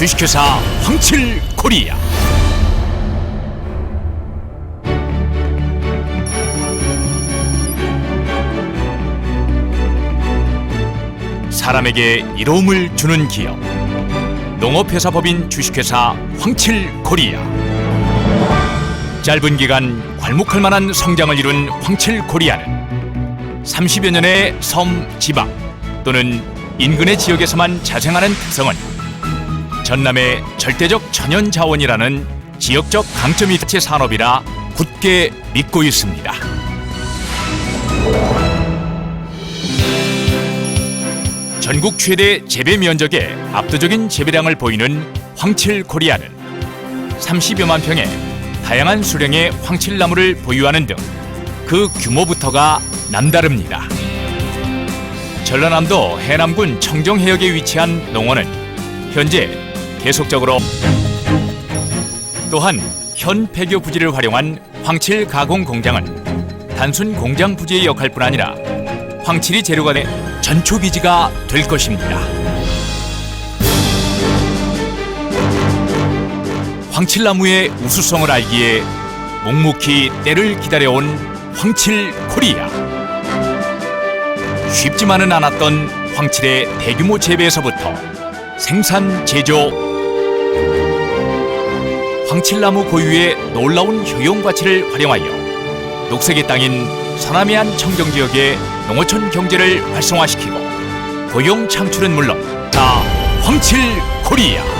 주식회사 황칠 코리아. 사람에게 이로움을 주는 기업. 농업회사 법인 주식회사 황칠 코리아. 짧은 기간 괄목할 만한 성장을 이룬 황칠 코리아는 30여 년의 섬, 지방 또는 인근의 지역에서만 자생하는 특성은 전남의 절대적 천연 자원이라는 지역적 강점이 자체 산업이라 굳게 믿고 있습니다. 전국 최대 재배 면적의 압도적인 재배량을 보이는 황칠 코리아는 30여만 평의 다양한 수령의 황칠나무를 보유하는 등 그 규모부터가 남다릅니다. 전라남도 해남군 청정해역에 위치한 농원은 현재 계속적으로 또한 현 폐교 부지를 활용한 황칠 가공 공장은 단순 공장 부지의 역할뿐 아니라 황칠이 재료가 된 전초기지가 될 것입니다. 황칠나무의 우수성을 알기에 묵묵히 때를 기다려온 황칠 코리아. 쉽지만은 않았던 황칠의 대규모 재배에서부터 생산 제조 황칠나무 고유의 놀라운 효용 가치를 활용하여 녹색의 땅인 서남해안 청정 지역의 농어촌 경제를 활성화시키고 고용 창출은 물론 다 황칠 코리아